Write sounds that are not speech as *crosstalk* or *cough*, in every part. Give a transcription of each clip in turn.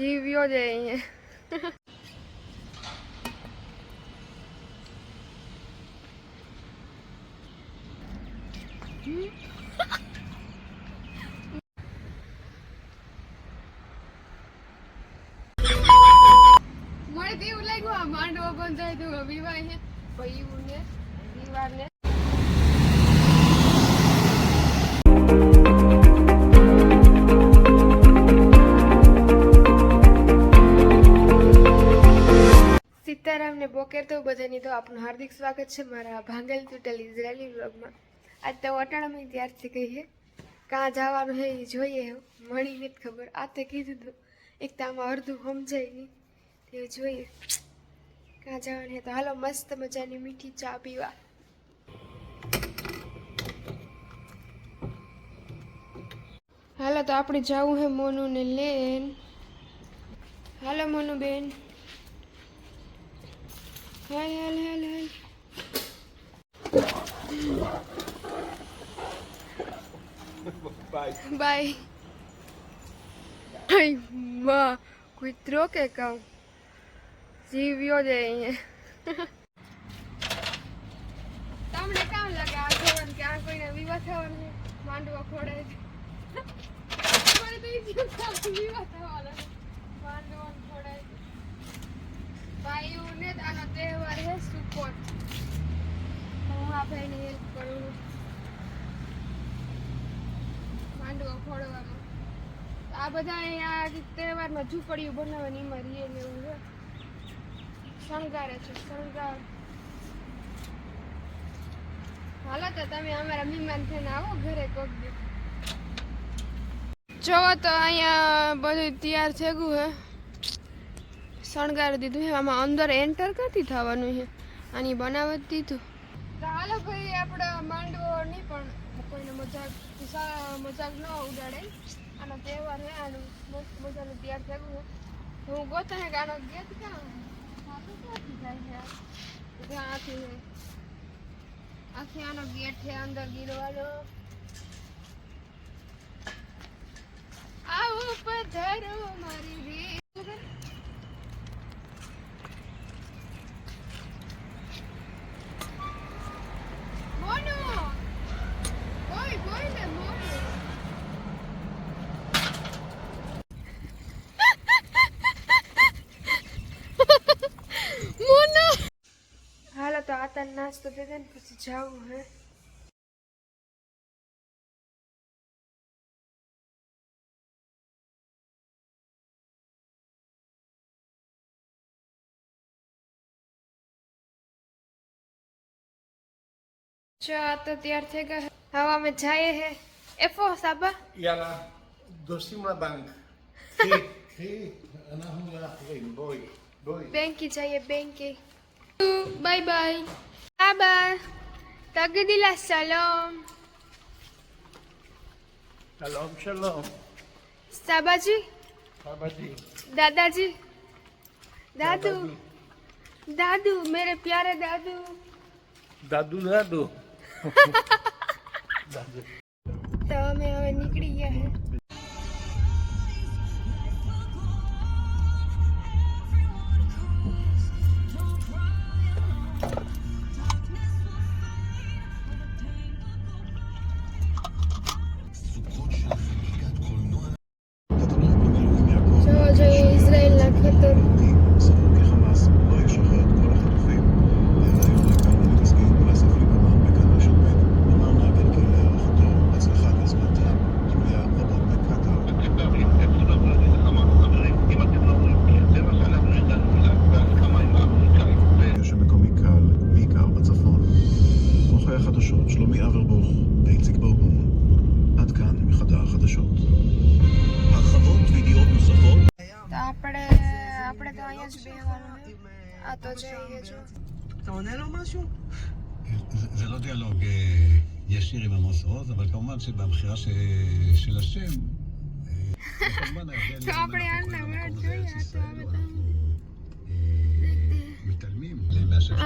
જીવ્યો જ ને બોકેર તો બધાની તો આપનું હાર્દિક સ્વાગત છે મારા ભાંગેલ તૂટેલ ઇઝરાયલી વ્લોગમાં. આજ તો અટાણામાં ત્યારથી કહીએ કાં જવાનું હે એ જોઈએ. મળી નથી ખબર. આ તે કીધું હતું એક તો આમાં અડધું સમજાય નહીં. તે જોઈએ. કાં જવાનું હે તો હાલો મસ્ત મજાની મીઠી ચા પીવા. હાલો તો આપણે જવું છે મોનુને લેન. હાલો મોનુ બેન હાલ હાલ હાલ હાલ. બાય આયમાં કૂતરો કે કામ? જીવ્યો જ અહીંયા. તમને કામ લાગે આ જોવાનું કે આ કોઈને વિવાહ થવાનો માંડવો ખોડાય છે. *laughs* વિવાહ થવાનો છે માંડવો ખોડાય છે આનો તહેવાર હે સુકોટ હું આ ભાઈને હેલ્પ કરું. માંડવો ખોડવામાં આ બધા અહીંયા તહેવારમાં ઝૂંપડીઓ બનાવવાની એમાં રીએ ને એવું છે. શણગારે છે, શણગાર. હાલો તો તમે અમારા મહેમાન થઈને આવો, ઘરે કોક દી જો તો અહીંયા બધું તૈયાર થઈ હે. શણગારી દીધું છે આમાં અંદર એન્ટર કરતી થવાનું છે આની બનાવત દીધું. તો હાલો ભાઈ આપણે માંડવો નહીં પણ કોઈને મજાક મજાક ન ઉડાડે. આનો તહેવાર છે આનું મસ્ત મજાનું તૈયાર થયું હું. ગોતા કે આનો ગેટ ક્યાં આખું ક્યાંથી આખી આનો ગેટ છે અંદર ગીરવાનો. આવો પધારો મારી રે મોનુ બોલ બોલ ને મોનુ મોનુ હાલો તો આતા નાસ્તો ભેગા ને પછી જવું હે ચા તો તૈયાર થઈ ગયા હવે અમે જઈએ હે એફો સાબા યાર દોસ્તીમાં બાંગ બેંકી જઈએ બેંકી બાય બાય مرحبا تقديل السلام سلام سلام સાબાજી. સાબાજી. દાદાજી. દાદુ. દાદુ મેરે પ્યારે દાદુ. દાદુ *laughs* દાદુ. તો અમે હવે નીકળી ગયા אה, אתה עונה לו משהו? זה לא דיאלוג אה, ישיר עם עמוס עוז, אבל כמובן שבבחירה של השם, אה, כמובן ההבדל *laughs*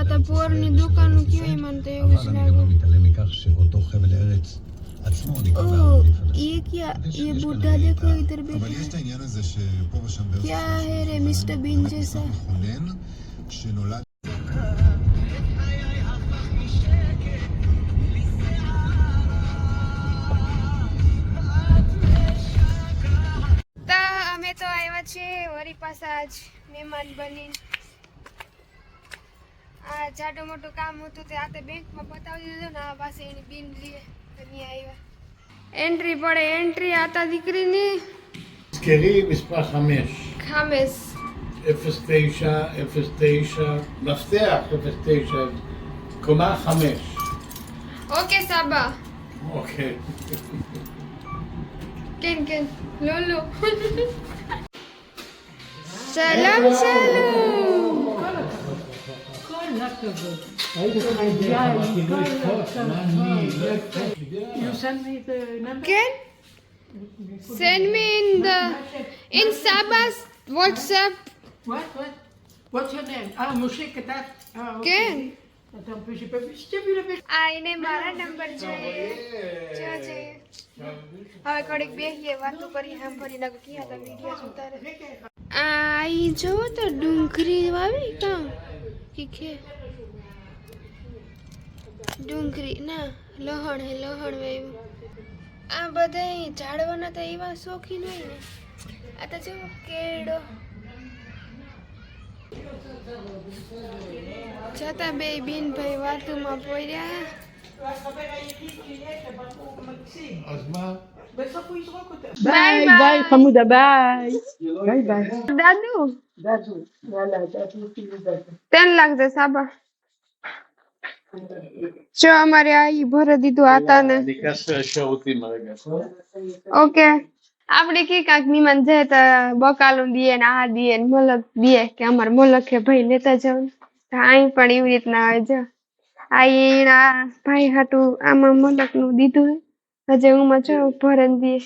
אתה פואר נידוק אנוכי עם אנטי ושלגו. אבל אני גם לא מתעלם מכך שאותו חבל ארץ... ओ ये क्या ये बूढ़ा देखो इधर क्या है रे मिस्टर बीन जैसा? તો આવ્યા છે વરી પાસે આજ મહેમાન બની આ જાડો મોટું કામ હતું તે આ બેંકમાં બતાવી દીધું ને આ પાસે એની બિન લીએ. એન્ટ્રી પડે એન્ટ્રી આતા દીકરીની זכרי מספר חמש. ખામેસ אפס תשע, אפס תשע, מפתח אפס תשע, קומה חמש. ઓકે સાબા אוקיי. કેન કેન લોલો સલામ સલામ You send me the number? Can send me in the in Saba's WhatsApp. What? What? What's your name? Ah, Mushik, that. Ah, okay. આ એને મારા નંબર જોઈએ હવે કડીક બેહીએ વાતો કરી સાંભળી નાખો કે હતા વીડિયો ઉતારે આ ઈ જો તો ડુંગરી વાવી કાં તીખે ડુંગળી ના લોહણ હે લહણ વાવ્યું આ બધા ઝાડવાના તો એવા શોખીન હોય ને આ તો જો કેળો છતાં બે બિનભાઈ વાતુમાં પોર્યા Bye bye. Bye bye. Famuda, bye. Bye bye. ત્રણ લાખ જશે આબા જો અમારે આ ભરી દીધું આતા ને ઓકે આપણે કે કાંક નિમાન જાય તો બકાલું દીએ ને આ દીએ ને મલક દીએ કે અમાર મલકે ભાઈ લેતા જાવ અહીં પણ એવી રીતના હોય જો આ એના ભાઈ હાટું આમાં મલકનું દીધું હજે હું માં જો ભરણ દીએ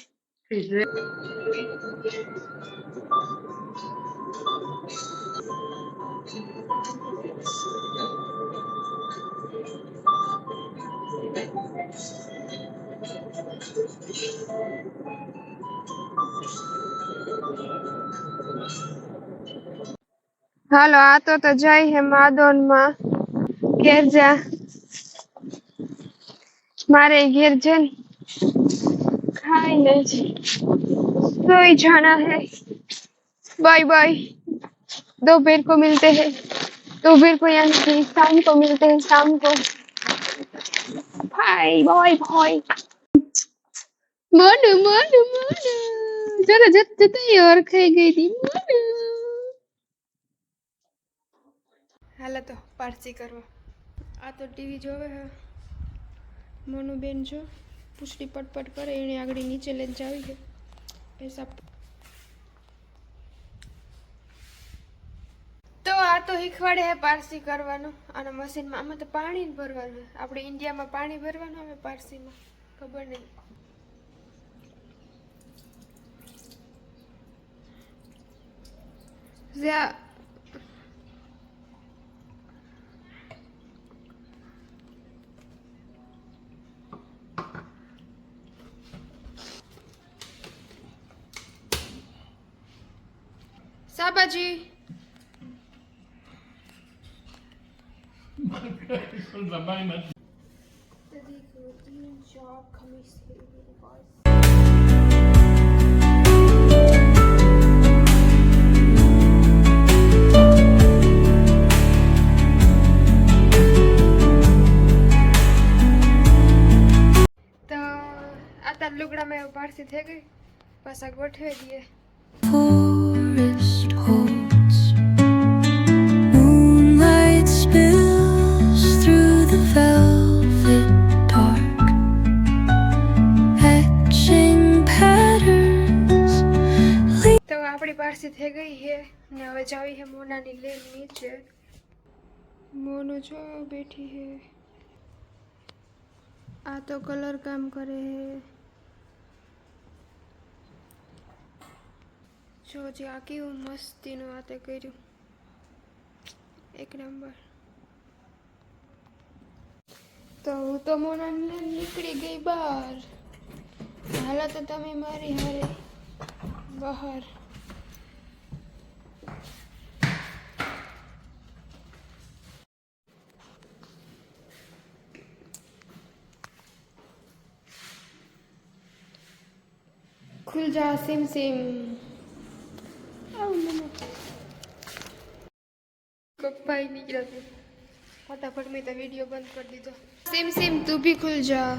હાલો આ તો તો જઈ હે માદોન માં ઘેર જા મારે ઘેર છે ને ખાઈને જ सोई जाना है बाय बाय दोपहर को मिलते हैं दोपहर को यानी कि शाम को मिलते हैं शाम को ભાઈ ભાઈ ભાઈ મને મને મને જરા જત જતા ઓળખાઈ ગઈ હતી મને હાલા તો પારસી કરવા. આ તો ટીવી જોવે હે. મોનું જો પૂછડી પટપટ કરે એને આગળ નીચે લઈને જાવી ગયો પૈસા શીખવાડે હે પારસી કરવાનું. અને મશીનમાં આમાં તો પાણી ભરવાનું. આપણે ઇન્ડિયામાં પાણી ભરવાનું આવે પારસીમાં. ખબર નહીં. જ્યાં સાબાજી તો આ તાર લુગડા મેં પારસી થઈ ગઈ. પાછા ગોઠવી દઈએ. Forest holds. આપણી થઈ ગઈ છે ને હવે જાવી છે મોનાની લેન નીચે. મોનો જો બેઠી છે આ તો કલર કામ કરે છે જો જે આ કેવું મસ્તીનું આતે કર્યું. એક નંબર. તો હું તો મોનાની લેન નીકળી ગઈ બહાર હાલ તો તમે મારી હારે બહાર. ખુલ જા સિમ સિમ પપ્પા નીકળ્યા છે ફટાફટ મેં તો વીડિયો બંધ કરી દીધો સિમ સિમ તું ભી ખુલ જા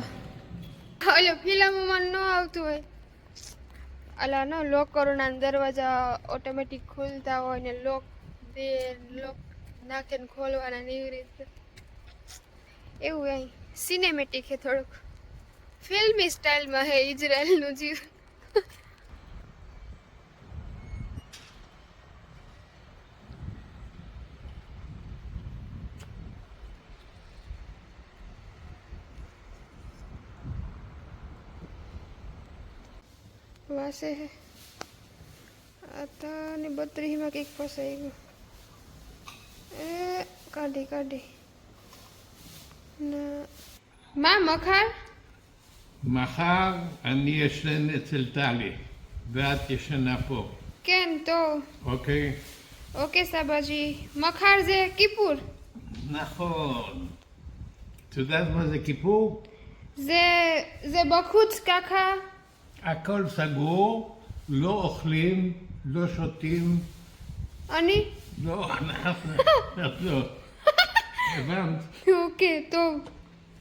ઓલો ફિલ્મોમાં ન આવતું હોય અલા ન લોક કરોના દરવાજા ઓટોમેટિક ખુલતા હોય ને લોક દે લોક નાખીને ખોલવાના ને એવી રીતે એવું અહીં સિનેમેટિક છે થોડુંક ફિલ્મી સ્ટાઇલમાં હે ઇઝરાયલનું જીવ વાસે હે. आता ને બત્રીસમાં કંઈક ફસાઈ ગયું. એ કાઢી કાઢી. ના. માં મખાર? מחר אני ישן אצל טלי, ואת ישנה פה. כן, טוב. אוקיי. אוקיי, סבאג'י. מחר זה כיפור. נכון. את יודעת מה זה כיפור? זה, זה בחוץ ככה. הכל סגור, לא אוכלים, לא שותים. אני? לא, אנחנו, *laughs* לא. הבנת? אוקיי, טוב.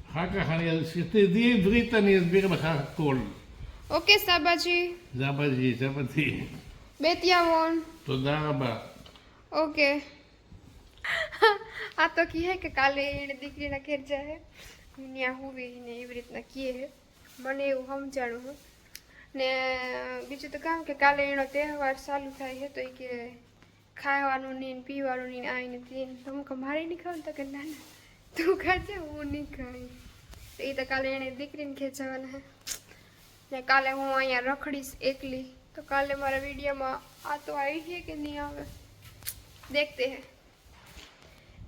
אחר כך אני, כשתדעי עברית אני אסביר לך הכל. אוקיי סבאג'י זבזי, זבזי. בית ירון תודה רבה. ઓકે આ તો કહે કે કાલે એને દીકરીના ઘેર જાય ત્યાં હુવી ને એવી રીતના કહે છે મને એવું સમજાણું હું ને બીજું તો કામ કે કાલે એનો તહેવાર ચાલુ થાય છે તો એ કે ખાવાનું નહીં ને પીવાનું નહીં ને આ ને તે ને. તો હું કહું મારે નહીં ખાવાનું તો કે ના ના તું ખાજે, હું નહીં ખાઈ. એ તો કાલે એને દીકરીને ખેંચાવાના હે. ને કાલે હું અહીંયા રખડીશ એકલી. તો કાલે મારા વિડીયોમાં આ તો આવી છે કે નહીં આવે? દેખતે હે.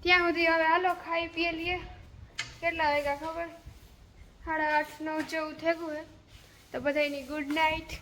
ત્યાં સુધી હવે હાલો ખાઈ પીએ લઈએ. કેટલા વાગ્યા ખબર? સાડા આઠ, નવ જેવું થઈ ગયું હે. તો બધાની ગુડ નાઇટ